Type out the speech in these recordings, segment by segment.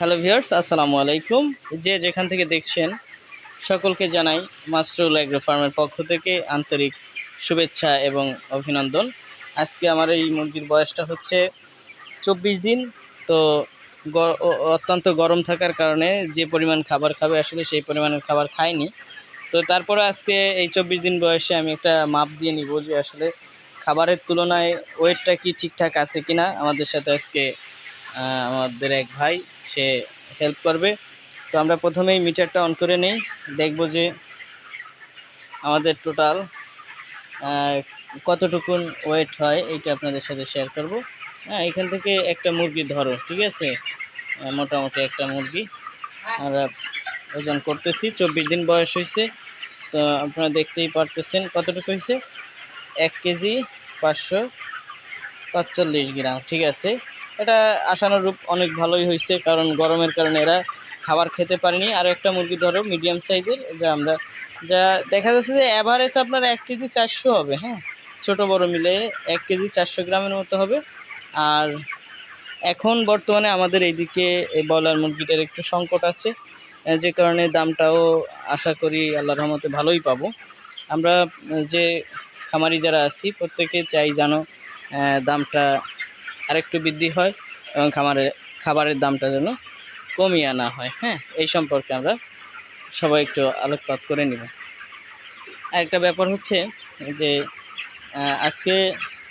Hello viewers, আসসালামু আলাইকুম। যে যেখান থেকে দেখছেন, সকলকে জানাই মাসরুল অ্যাগ্রো ফার্মের পক্ষ থেকে আন্তরিক শুভেচ্ছা এবং অভিনন্দন। আজকে আমার এই মুরগির বয়সটা হচ্ছে চব্বিশ দিন। তো অত্যন্ত গরম থাকার কারণে যে পরিমাণ খাবার খাবে, আসলে সেই পরিমাণের খাবার খায়নি তো তারপরে আজকে এই চব্বিশ দিন বয়সে আমি একটা মাপ দিয়ে নিব যে আসলে খাবারের তুলনায় ওয়েটটা কি ঠিকঠাক আছে কিনা। আমাদের সাথে আজকে আমাদের এক ভাই, সে হেল্প করবে। তো আমরা প্রথমেই মিটারটা অন করে নেই। দেখব যে আমাদের টোটাল কতটুকুন ওয়েট হয়, এইটা আপনাদের সাথে শেয়ার করব। হ্যাঁ এখান থেকে একটা মুরগি ধরো, ঠিক আছে? মোটামুটি একটা মুরগি। আমরা ওজন করতেছি, চব্বিশ দিন বয়স হয়েছে। তো আপনারা দেখতেই পারতেছেন কতটুকু হয়েছে? এক কেজি পাঁচশো পাঁচচল্লিশ গ্রাম, ঠিক আছে? এটা আশানুরূপ অনেক ভালোই হয়েছে, কারণ গরমের কারণে এরা খাবার খেতে পারেনি। আর একটা মুরগি ধরো মিডিয়াম সাইজের যা আমরা, যা দেখা যাচ্ছে যে অ্যাভারেজ আপনার এক কেজি চারশো হবে হ্যাঁ? ছোট বড় মিলে এক কেজি চারশো গ্রামের মতো হবে। আর এখন বর্তমানে আমাদের এইদিকে এই বয়লার মুরগিটার একটু সংকট আছে যে কারণে দামটাও আশা করি আল্লাহ রহমতে ভালোই পাবো। আমরা যে খামারি যারা আছি, প্রত্যেকে চাই যেন দামটা আরেকটু বৃদ্ধি হয় এবং খামারের খাবারের দামটা যেন কমিয়ে আনা হয় হ্যাঁ? এই সম্পর্কে আমরা সবাই একটু আলোকপাত করে নিব। আরেকটা ব্যাপার হচ্ছে যে আজকে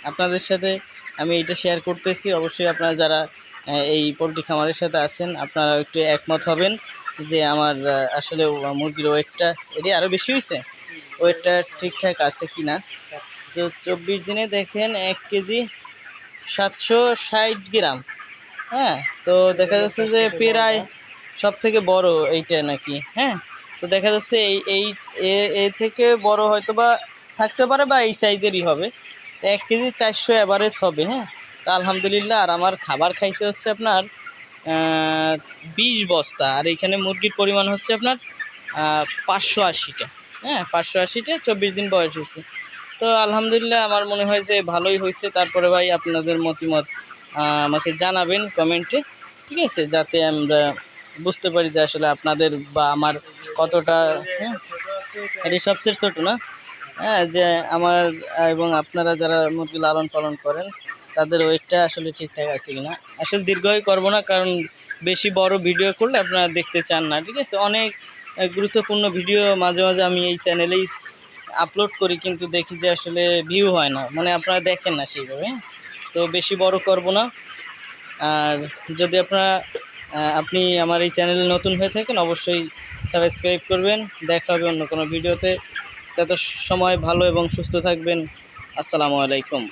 আপনাদের সাথে আমি এটা শেয়ার করতেছি। অবশ্যই আপনারা যারা এই পোলট্রি খামারের সাথে আছেন আপনারা একটু একমত হবেন যে আমার আসলে মুরগির ওয়েটটা এটি আরও বেশি হয়েছে। ওয়েটটা ঠিকঠাক আছে কি না তো চব্বিশ দিনে দেখেন এক কেজি সাতশো ষাট গ্রাম। হ্যাঁ তো দেখা যাচ্ছে যে প্রায় সব থেকে বড় এইটা নাকি হ্যাঁ? তো দেখা যাচ্ছে এই এই, এ- থেকে বড় হয়তো বা থাকতে পারে বা এই সাইজেরই হবে। এক কেজি চারশো অ্যাভারেজ হবে হ্যাঁ? তা আলহামদুলিল্লাহ, আর আমার খাবার খাইছে হচ্ছে আপনার বিশ বস্তা, আর এখানে মুরগির পরিমাণ হচ্ছে আপনার পাঁচশো আশিটা হ্যাঁ? পাঁচশো আশিটা চব্বিশ দিন বয়স হয়েছে। তো আলহামদুলিল্লাহ আমার মনে হয় যে ভালোই হয়েছে। তারপরে ভাই আপনাদের মতামত আমাকে জানাবেন কমেন্টে, ঠিক আছে? যাতে আমরা বুঝতে পারি যে আসলে আপনাদের বা আমার কতটা হ্যাঁ? এটি সবচেয়ে ছোটো না? হ্যাঁ যে আমার এবং আপনারা যারা মুরগি লালন পালন করেন, তাদের ওয়েটটা আসলে ঠিকঠাক আছে কিনা? আসলে দীর্ঘই করব না, কারণ বেশি বড় ভিডিও করলে আপনারা দেখতে চান না, ঠিক আছে? অনেক গুরুত্বপূর্ণ ভিডিও মাঝে মাঝে আমি এই চ্যানেলেই আপলোড করি কিন্তু দেখি যে আসলে ভিউ হয় না। মানে আপনারা দেখেন না সেইভাবে হ্যাঁ? তো বেশি বড় করব না। আর যদি আপনারা আপনি আমার এই চ্যানেলে নতুন হয়ে থাকেন, অবশ্যই সাবস্ক্রাইব করবেন। দেখা হবে অন্য কোনো ভিডিওতে তত সময় ভালো এবং সুস্থ থাকবেন। আসসালামু আলাইকুম।